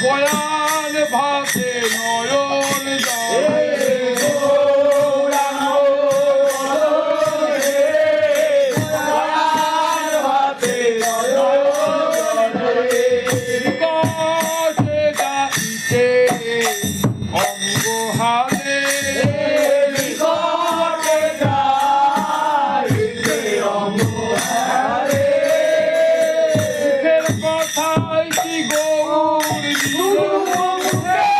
Voila! Portais de gol. Oh, de gol. Oh,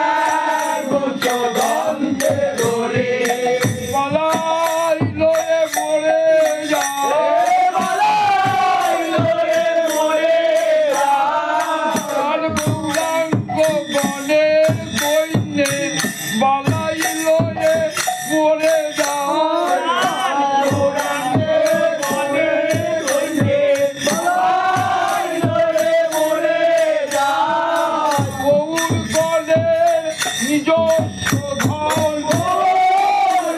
Gour গণের নিজস্ব ধন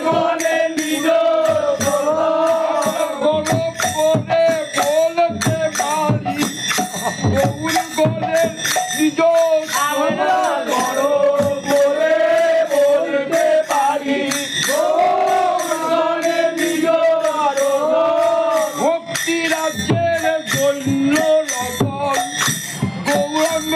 গণের নিজ গোলক করে বলতে পারি। গৌর গণের নিজস্ব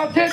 আছে